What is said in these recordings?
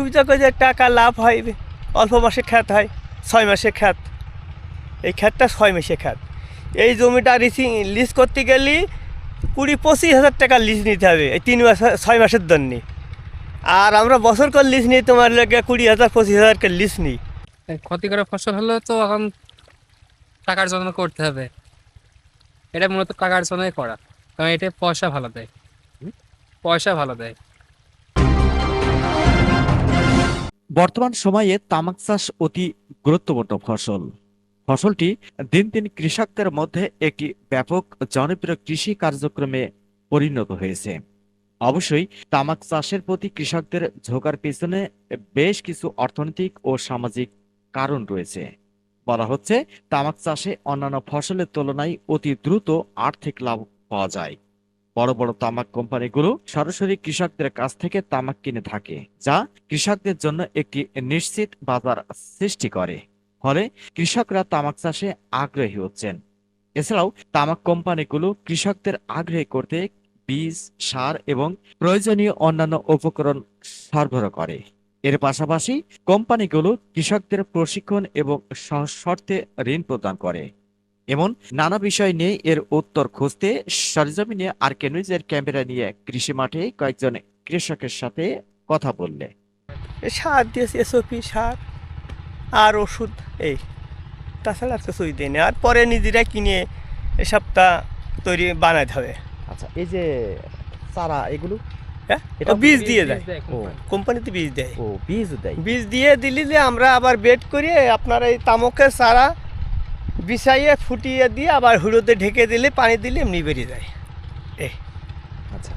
সুবিধা করে যে টাকা লাভ হয় অল্প মাসে খ্যাত হয় ছয় মাসে খ্যাত। এই খ্যাতটা ছয় মাসে খ্যাত। এই জমিটা রিসিং লিজ করতে গেলে কুড়ি পঁচিশ হাজার টাকা লিজ নিতে হবে এই তিন মাস ছয় মাসের জন্যে। আর আমরা বছর করে লিজ নিই তোমার লাগে কুড়ি হাজার পঁচিশ হাজার করে লিজ নিই। এই ক্ষতিকর ফসল হলে তো এখন টাকার জন্য করতে হবে। এটা মূলত টাকার জন্যই করা কারণ এটা পয়সা ভালো দেয়। পয়সা ভালো দেয়। বর্তমান সময়ে তামাক চাষ অতি গুরুত্বপূর্ণ ফসল। ফসলটি দিন দিন কৃষকদের মধ্যে একটি ব্যাপক জনপ্রিয় কৃষি কার্যক্রমে পরিণত হয়েছে। অবশ্যই তামাক চাষের প্রতি কৃষকদের ঝোঁকার পেছনে বেশ কিছু অর্থনৈতিক ও সামাজিক কারণ রয়েছে। বলা হচ্ছে, তামাক চাষে অন্যান্য ফসলের তুলনায় অতি দ্রুত আর্থিক লাভ পাওয়া যায়। বড় বড় তামাক কোম্পানিগুলো সরাসরি কৃষকদের কাছ থেকে তামাক কিনে থাকে, যা কৃষকদের জন্য একটি নিশ্চিত বাজার সৃষ্টি করে। ফলে কৃষকরা তামাক চাষে আগ্রহী হচ্ছেন। এছাড়াও তামাক কোম্পানিগুলো কৃষকদের আগ্রহী করতে বীজ, সার এবং প্রয়োজনীয় অন্যান্য উপকরণ সরবরাহ করে। এর পাশাপাশি কোম্পানিগুলো কৃষকদের প্রশিক্ষণ এবং সহ শর্তে ঋণ প্রদান করে। এমন নানা বিষয় নিয়ে এর উত্তর খুঁজতে সরজমিনে আর কেনুজের ক্যামেরা নিয়ে কৃষি মাঠে কয়েকজন কৃষকের সাথে কথা বললে। সার দিয়েছে এসওপি সার আর ওষুধ এই তাছাড়া আর কিছুই দেয়নি। আর পরে নিজেরা কিনে এসবটা তৈরি বানাতে হবে। আচ্ছা এই যে চারা এগুলো? হ্যাঁ? এটা বীজ দিয়ে দেয়। কোম্পানিতে বীজ দেয়। ও বীজ দেয়। বীজ দিয়ে দিলি যে আমরা আবার বেড করিয়ে আপনার এই তামকের চারা বিছাইয়ে ফুটিয়ে দিয়ে আবার হুড়োতে ঢেকে দিলে পানি দিলে এমনি বেরিয়ে যায়। আচ্ছা।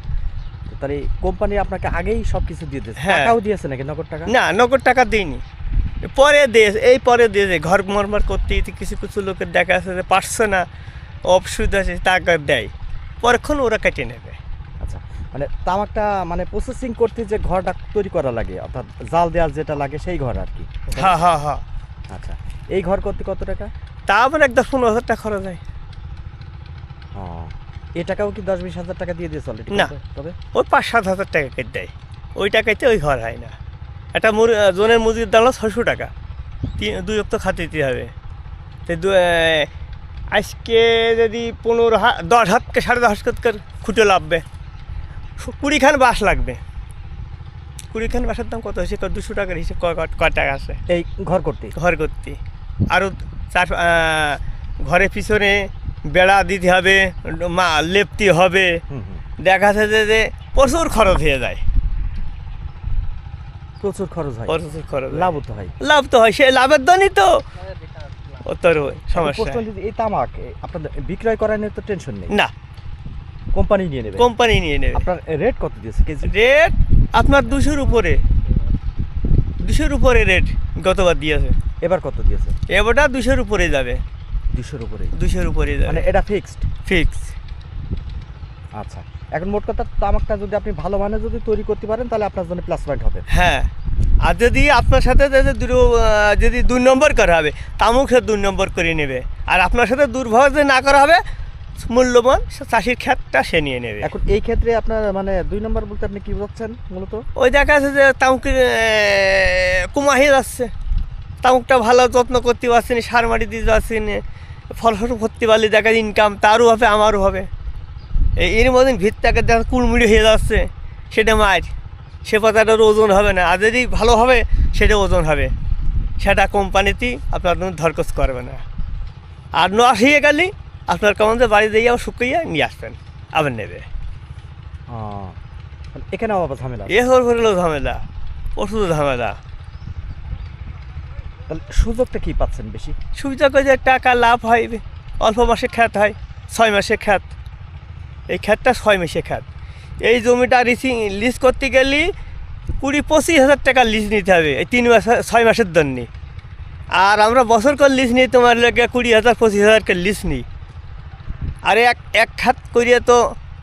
তো তাহলে কোম্পানি আপনাকে আগেই সব কিছু দিয়ে দিয়েছে? হ্যাঁ। টাকাও দিয়েছে নাকি নগদ টাকা? না নগদ টাকা দিইনি। পরে দিয়েছে এই পরে দিয়েছে ঘর মরমর করতে কিছু কিছু লোকের দেখা আছে যে পারছে না অসুবিধা আছে টাকা দেয়। পরক্ষণ ওরা কেটে নেবে। আচ্ছা। মানে তামাকটা মানে প্রসেসিং করতে যে ঘরটা তৈরি করা লাগে অর্থাৎ জাল দেওয়াল যেটা লাগে সেই ঘর আর কি? হ্যাঁ হ্যাঁ হ্যাঁ আচ্ছা। এই ঘর করতে কত টাকা? তারপর একদম পনেরো হাজার টাকা খরচ হয়। এ টাকাও কি দশ বিশ হাজার টাকা দিয়ে দিয়েছে অলরেডি না। তবে? ওই পাঁচ সাত হাজার টাকা কেটে দেয়। ওই টাকাতে ওই ঘর হয় না। একটা জনের মজুরির দাম হলো ছশো টাকা। তিন দুই অক্ত খাতে দিতে হবে। তো দু- আজকে যদি পনেরো হাত দশ হাতকে সাড়ে দশ হাত খুঁটে লাগবে কুড়িখান বাস লাগবে। কুড়িখান বাসের দাম কত হয়েছে? দুশো টাকার হিসেবে ক টাকা আছে? এই ঘর করতে? ঘর করতে। আরও চার ঘরের পিছনে বেড়া দিতে হবে মা লেপতে হবে। দেখা যাচ্ছে যে- প্রচুর খরচ হয়ে যায়। প্রচুর খরচ হয়। প্রচুর খরচ। লাভও তো হয়। লাভ তো হয় সে লাভের জন্যই তো। তোর সমস্যা। এই তামাক আপনাদের বিক্রয় করা নিয়ে তো টেনশন নেই? না। কোম্পানি নিয়ে নেবে? কোম্পানি নিয়ে নেবে। আপনার রেট কত দিয়েছে কেজি? রেট আপনার দুশোর উপরে। দুশোর উপরে রেট গতবার দিয়েছে। এবার কত দিয়েছে এবারটা দুশোর উপরে যাবে। দুশোর উপরে দুশোর উপরে মানে যাবে। এটা ফিক্সড ফিক্স আচ্ছা এখন মোট কথা তামাকটা যদি আপনি ভালো মানে যদি তৈরি করতে পারেন তাহলে আপনার জন্য প্লাস পয়েন্ট হবে। হ্যাঁ। আর যদি আপনার সাথে যদি দুই নম্বর করা হবে তামুক সে দুই নম্বর করে নেবে। আর আপনার সাথে দুর্ভাগ্য যদি না করা হবে মূল্যবান সে চাষির ক্ষেতটা সে নিয়ে নেবে। এখন এই ক্ষেত্রে আপনার মানে দুই নম্বর বলতে আপনি কি বোঝাচ্ছেন মূলত? ওই দেখা যাচ্ছে যে তামুকের কুমাহি যাচ্ছে তামুকটা ভালো যত্ন করতে পারছি না সার মাটি দিতে পারছি না ফল ফসল করতে পারলে দেখা ইনকাম তারও হবে আমারও হবে। এই এর মধ্যে ভিতটাকে দেখা কুড়মুড়ি হয়ে যাচ্ছে সেটা মার সে পাতাটার ওজন হবে না আর যদি ভালো হবে সেটা ওজন হবে। সেটা কোম্পানিতেই আপনার ধরকস করবে না। আর ন হয়ে গেলে আপনার কেমন যে বাড়ি দিয়ে আবার শুকিয়ে নিয়ে আসবেন আবার নেবে। আবার ঝামেলা এ হলো ঝামেলা ওষুধ ঝামেলা। তাহলে সুযোগটা কি পাচ্ছেন বেশি? সুযোগ যে টাকা লাভ হয়, অল্প মাসে খ্যাত হয়, ছয় মাসে খ্যাত। এই খ্যাতটা ছয় মাসে খ্যাত। এই জমিটা রিসিং লিজ করতে গেলে কুড়ি পঁচিশ হাজার টাকা লিজ নিতে হবে, এই তিন মাস, ছয় মাসের জন্যে। আর আমরা বছর করে লিজ নিই, তোমার লাগে কুড়ি হাজার, পঁচিশ হাজার করে লিজ নিই। আর এক এক খাত করিয়ে তো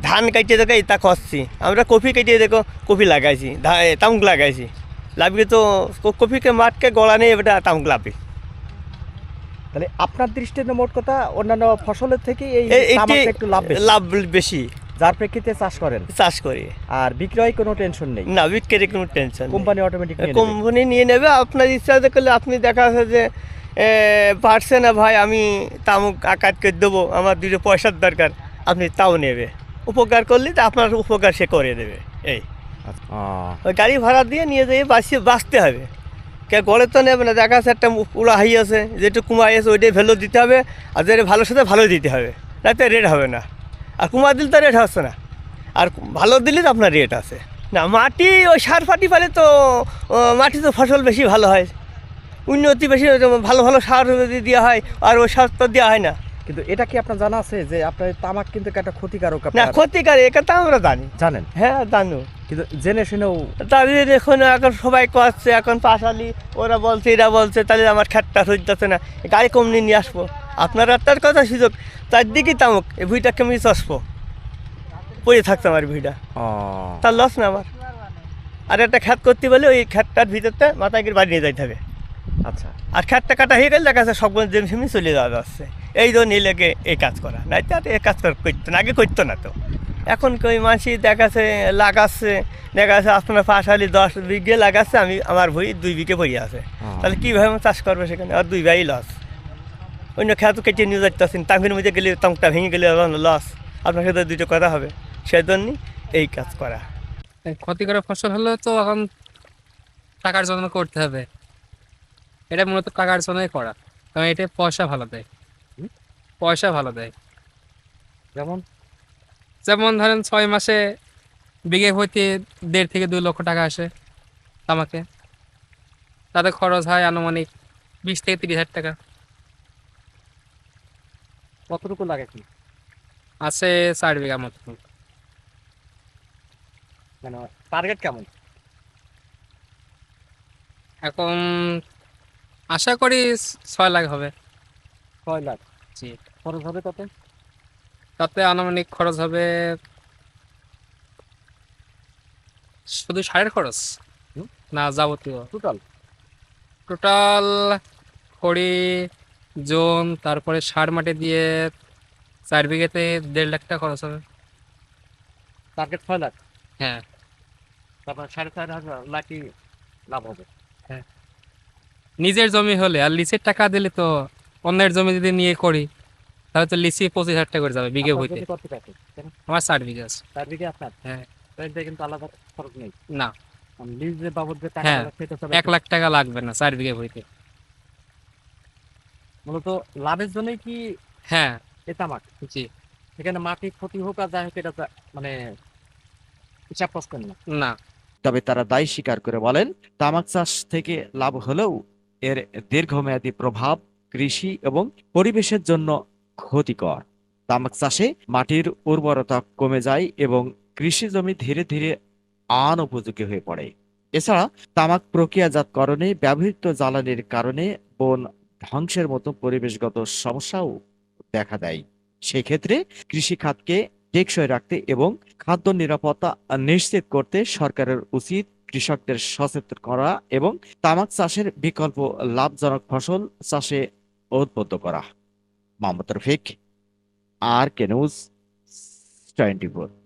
ধান কাটিয়ে দেখো এটা করছি আমরা কপি কাটিয়ে দেখো, কপি লাগাইছি তামুক লাগাইছি। লাভিয়ে তো ক- কপিকে মাঠকে গলা নেই এটা তামুক লাভি তাহলে আপনার দৃষ্টিতে মোট কথা অন্যান্য ফসলের থেকে এই একটু লাভ বেশি। লাভ বেশি। যার প্রেক্ষিতে চাষ করেন। চাষ করি। আর বিক্রয় কোনো টেনশন নেই। না বিক্রি কোনো টেনশন কোম্পানি অটোমেটিক কোম্পানি নিয়ে নেবে। আপনার ইচ্ছা করলে আপনি দেখা আছে যে পারছে না ভাই আমি তামুক আকাত করে দেবো আমার দুটো পয়সার দরকার আপনি তাও নেবে। উপকার করলে তা আপনার উপকার সে করে দেবে এই। গাড়ি ভাড়া দিয়ে নিয়ে যেয়ে বাঁচিয়ে বাঁচতে হবে। কে গড়ে তো নেবে না দেখা একটা উড়া হাই আছে যেটা কুমাই আছে ওইটাই ভ্যালু দিতে হবে আর যেটা ভালোর সাথে ভালো দিতে হবে। তাতে রেট হবে না। আর কুমার দিলে তো রেট হচ্ছে না। আর ভালো দিলে তো আপনার রেট আছে। না মাটি ওই সার ফাটি ফেলে তো মাটি তো ফসল বেশি ভালো হয়। উন্নতি বেশি ভালো ভালো সার যদি দেওয়া হয় আর ওই সার তো দেওয়া হয় না। কিন্তু এটা কি আপনার জানা আছে যে আপনার তামাক কিন্তু একটা ক্ষতিকারক না আপনার? ক্ষতিকার এটা তো আমরা জানি। জানেন? হ্যাঁ জানো। কিন্তু জেনে শুনেও তাদের এখন এখন সবাই করছে এখন পাশালি ওরা বলছে এরা বলছে তাহলে আমার খ্যাটটা হইতেছে না। গাড়ি কম নিয়ে আসব। আপনারা তার কথা সুযোগ। তার দিকেই তামুক এই ভুইটাকে আমি চসবো পড়ে থাকতো আমার ভুইটা। তার লস না আমার। আর একটা খ্যাত করতে বলে ওই খ্যাতটার ভিতরতে মাথায় গিয়ে বাড়ি নিয়ে যাইতে হবে। আচ্ছা। আর খ্যাতটা কাটা হয়ে গেলে দেখা যাচ্ছে সব জেম সেমি চলে যাওয়া যাচ্ছে। এই জন্য এই লেগে এই কাজ করা। নাই তো আর এই কাজ করতো না আগে করতো না তো। এখন কই মানসি দেখাচ্ছে লাগাচ্ছে দেখা যাচ্ছে আপনার পাশালি দশ বিঘে লাগাচ্ছে আমি আমার ভুই দুই বিঘে পড়ে আছে। তাহলে কীভাবে আমার চাষ করবে সেখানে? আর দুই ভাই লস অন্য খেত কেটে নিয়ে যাচ্ছে তাঙ্গের মধ্যে গেলে তাঙ্কটা ভেঙে গেলে লস আপনার সাথে দুটো কথা হবে। সেই জন্যই এই কাজ করা। ক্ষতিকর ফসল হলে তো এখন টাকার জন্য করতে হবে। এটা মূলত টাকার জন্যই করা। কারণ এটা পয়সা ভালো দেয়। পয়সা ভালো দেয়। যেমন? যেমন ধরেন ছয় মাসে বিঘে হইতে দেড় থেকে দুই লক্ষ টাকা আসে আমাকে তাতে খরচ হয় আনুমানিক বিশ থেকে তিরিশ হাজার টাকা। কতটুকু লাগে কি আছে চার বিঘা মতো। মানে টার্গেট কেমন? এখন আশা করি ছয় লাখ হবে। ছয় লাখ। জি। খরচ হবে তাতে তাতে আনুমানিক খরচ হবে শুধু সারের খরচ। না যাবতীয়। টোটাল টোটাল খড়ি জোন তারপরে সার মাটি দিয়ে চার বিঘেতে দেড় লাখ টাকা খরচ হবে। টার্গেট ছয় লাখ? হ্যাঁ। তারপর সাড়ে চার হাজার লাখই লাভ হবে। হ্যাঁ। নিজের জমি হলে আর লিসের টাকা দিলে তো অন্যের জমি যদি নিয়ে করি তাহলে তো লিসি পঁচিশ হাজার টাকা করে যাবে বিঘে বইতে আমার চার বিঘা আছে। চার বিঘে আপনার? হ্যাঁ। কিন্তু আলাদা খরচ নেই। না। লিজ বাবদ যে টাকা হ্যাঁ, লাগে সেটা সব এক লাখ টাকা লাগবে না চার বিঘে বইতে মূলত লাভের জন্যই কি হ্যাঁ। জি। মাটি ক্ষতি হোক আর যাই হোক এটা মানে হিসাব না। না। তবে তারা দায় স্বীকার করে বলেন তামাক চাষ থেকে লাভ হলেও এর দীর্ঘমেয়াদী প্রভাব কৃষি এবং পরিবেশের জন্য ক্ষতিকর। তামাক চাষে মাটির উর্বরতা কমে যায় এবং কৃষি জমি ধীরে ধীরে অনুপযোগী হয়ে পড়ে। এছাড়া তামাক প্রক্রিয়াজাতকরণে ব্যবহৃত জ্বালানির কারণে বন ধ্বংসের মতো পরিবেশগত সমস্যাও দেখা দেয়। সেক্ষেত্রে কৃষি খাতকে টেকসই রাখতে এবং খাদ্য নিরাপত্তা নিশ্চিত করতে সরকারের উচিত কৃষকদের সচেতন করা এবং তামাক চাষের বিকল্প লাভজনক ফসল চাষে উদ্বুদ্ধ করা। Mohammad Rafiq R K news twenty four